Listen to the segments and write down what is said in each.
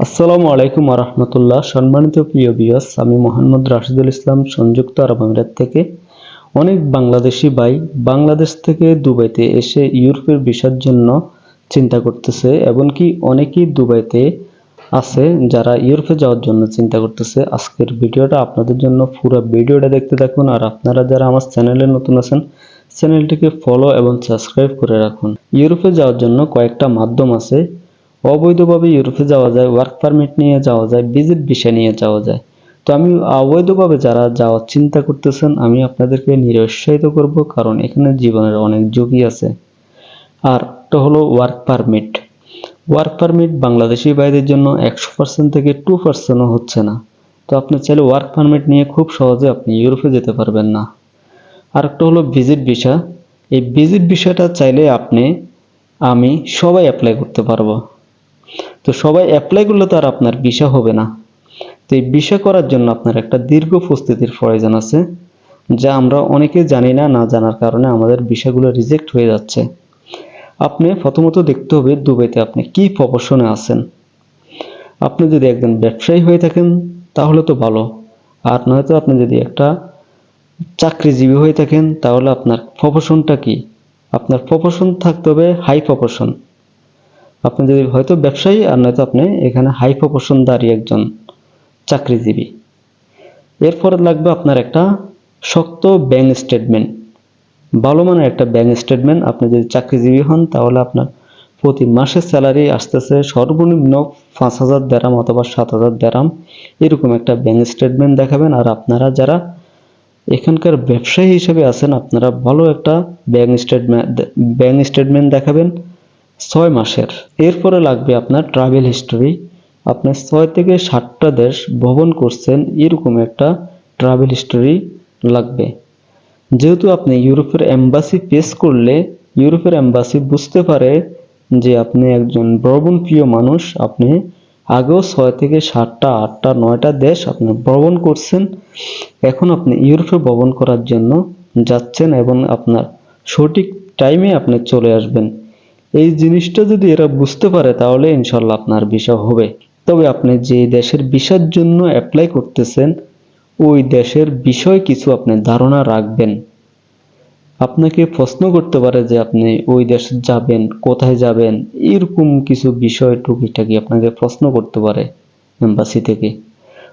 আসসালামু আলাইকুম রহমতুল্লাহ সম্মানিত প্রিয় বিয়স আমি মোহাম্মদ রাশিদুল ইসলাম, সংযুক্ত আরব আমিরাত থেকে। অনেক বাংলাদেশি ভাই বাংলাদেশ থেকে দুবাইতে এসে ইউরোপের ভিসার জন্য চিন্তা করতেছে, এমনকি অনেকেই দুবাইতে আছে যারা ইউরোপে যাওয়ার জন্য চিন্তা করতেছে। আজকের ভিডিওটা আপনাদের জন্য, পুরো ভিডিওটা দেখতে থাকুন। আর আপনারা যারা আমার চ্যানেলে নতুন আছেন, চ্যানেলটিকে ফলো এবং সাবস্ক্রাইব করে রাখুন। ইউরোপে যাওয়ার জন্য কয়েকটা মাধ্যম আছে। অবৈধভাবে ইউরোপে যাওয়া যায় ওয়ার্ক পারমিট নিয়ে যাওয়া যায় ভিজিট ভিসা নিয়ে যাওয়া যায়। তো আমি অবৈধভাবে যারা যাওয়ার চিন্তা করতেছেন, আমি আপনাদেরকে নিরুৎসাহিত করব কারণ এখানে জীবনের অনেক ঝুঁকি আছে। আর একটা হলো work permit work permit Bangladeshi ভাইদের জন্য একশো পার্সেন্ট থেকে টু পার্সেন্টও হচ্ছে না। তো আপনি চাইলে ওয়ার্ক পারমিট নিয়ে খুব সহজে আপনি ইউরোপে যেতে পারবেন না। আর একটা হলো ভিজিট ভিসা এই ভিজিট ভিসাটা চাইলে আপনি, আমি সবাই অ্যাপ্লাই করতে পারব। তো সবাই অ্যাপ্লাই করলে তো আর আপনার ভিসা হবে না। তো এই ভিসা করার জন্য আপনার একটা দীর্ঘ প্রস্তুতির প্রয়োজন আছে, যা আমরা অনেকে জানি না না জানার কারণে আমাদের ভিসাগুলো রিজেক্ট হয়ে যাচ্ছে। আপনি প্রথমত দেখতে হবে দুবাইতে আপনি কি প্রফেশনে আছেন। আপনি যদি একজন ব্যবসায়ী হয়ে থাকেন, তাহলে তো ভালো। আর নয়তো আপনি যদি একটা চাকরিজীবী হয়ে থাকেন, তাহলে আপনার প্রফেশনটা কি? আপনার প্রফেশন থাকতে হবে হাই প্রফেশন আপনি যদি হয়তো ব্যবসায়ী আর নয়তো আপনি এখানে হাই প্রফেশনদারি একজন চাকরিজীবী। এরপরে লাগবে আপনার একটা শক্ত ব্যাংক স্টেটমেন্ট ভালো মানের একটা ব্যাংক স্টেটমেন্ট আপনি যদি চাকরিজীবী হন, তাহলে আপনার প্রতি মাসে স্যালারি আসতেছে সর্বনিম্ন পাঁচ হাজার দেরাম অথবা সাত হাজার দেরাম এরকম একটা ব্যাংক স্টেটমেন্ট দেখাবেন। আর আপনারা যারা এখানকার ব্যবসায়ী হিসেবে আছেন, আপনারা ভালো একটা ব্যাংক স্টেটমেন্ট ব্যাংক স্টেটমেন্ট দেখাবেন। ছয় মাসের। এরপরে লাগবে আপনার ট্রাভেল হিস্টোরি আপনি ছয় থেকে সাতটা দেশ ভ্রমণ করছেন, এরকম একটা ট্রাভেল হিস্টোরি লাগবে। যেহেতু আপনি ইউরোপের এম্বাসি পেশ করলে, ইউরোপের এম্বাসি বুঝতে পারে যে আপনি একজন ভ্রমণ প্রিয় মানুষ। আপনি আগেও ছয় থেকে সাতটা, আটটা, নয়টা দেশ আপনি ভ্রমণ করছেন। এখন আপনি ইউরোপে ভ্রমণ করার জন্য যাচ্ছেন এবং আপনার সঠিক টাইমে আপনি চলে আসবেন। এই জিনিসটা যদি এরা বুঝতে পারে, তাহলে ইনশাল্লাহ আপনার ভিসা হবে। তবে আপনি যে দেশের ভিসার জন্য অ্যাপ্লাই করতেছেন, ওই দেশের বিষয় কিছু আপনি ধারণা রাখবেন। আপনাকে প্রশ্ন করতে পারে যে আপনি ওই দেশে যাবেন, কোথায় যাবেন, এরকম কিছু বিষয় টুকিটাকি আপনাকে প্রশ্ন করতে পারে এম্বাসি থেকে।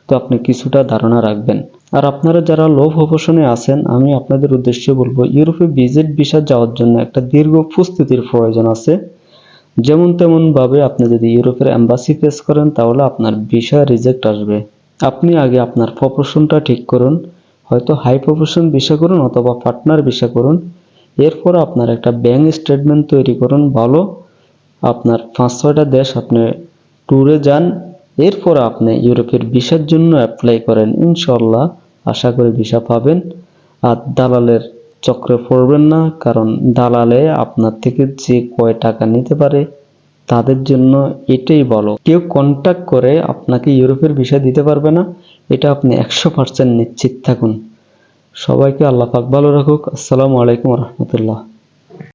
তো আপনি কিছুটা ধারণা রাখবেন। আর আপনারা যারা লো প্রফেশনে আছেন, আমি আপনাদের উদ্দেশ্যে বলব, ইউরোপে ভিজিট ভিসা যাওয়ার জন্য একটা দীর্ঘ প্রস্তুতির প্রয়োজন আছে। যেমন তেমন ভাবে আপনি যদি ইউরোপের এম্বাসি ফেস করেন, তাহলে আপনার ভিসা রিজেক্ট আসবে। আপনি আগে আপনার প্রফেশনটা ঠিক করুন, হয়তো হাই প্রফেশন ভিসা করুন অথবা পার্টনার ভিসা করুন। এরপর আপনার একটা ব্যাংক স্টেটমেন্ট তৈরি করুন, ভালো। আপনার পাঁচ ছয়টা দেশ আপনি ট্যুরে যান, এরপর আপনি ইউরোপের ভিসার জন্য অ্যাপ্লাই করেন ইনশাল্লাহ আশা করি ভিসা পাবেন। আর দালালের চক্রে পড়বেন না, কারণ দালালে আপনার থেকে যে কয় টাকা নিতে পারে তাদের জন্য এটাই বলো কেউ কন্ট্যাক্ট করে আপনাকে ইউরোপের ভিসা দিতে পারবে না, এটা আপনি একশো পার্সেন্ট নিশ্চিত থাকুন। সবাইকে আল্লাহ পাক ভালো রাখুক। আসসালামু আলাইকুম রহমতুল্লাহ।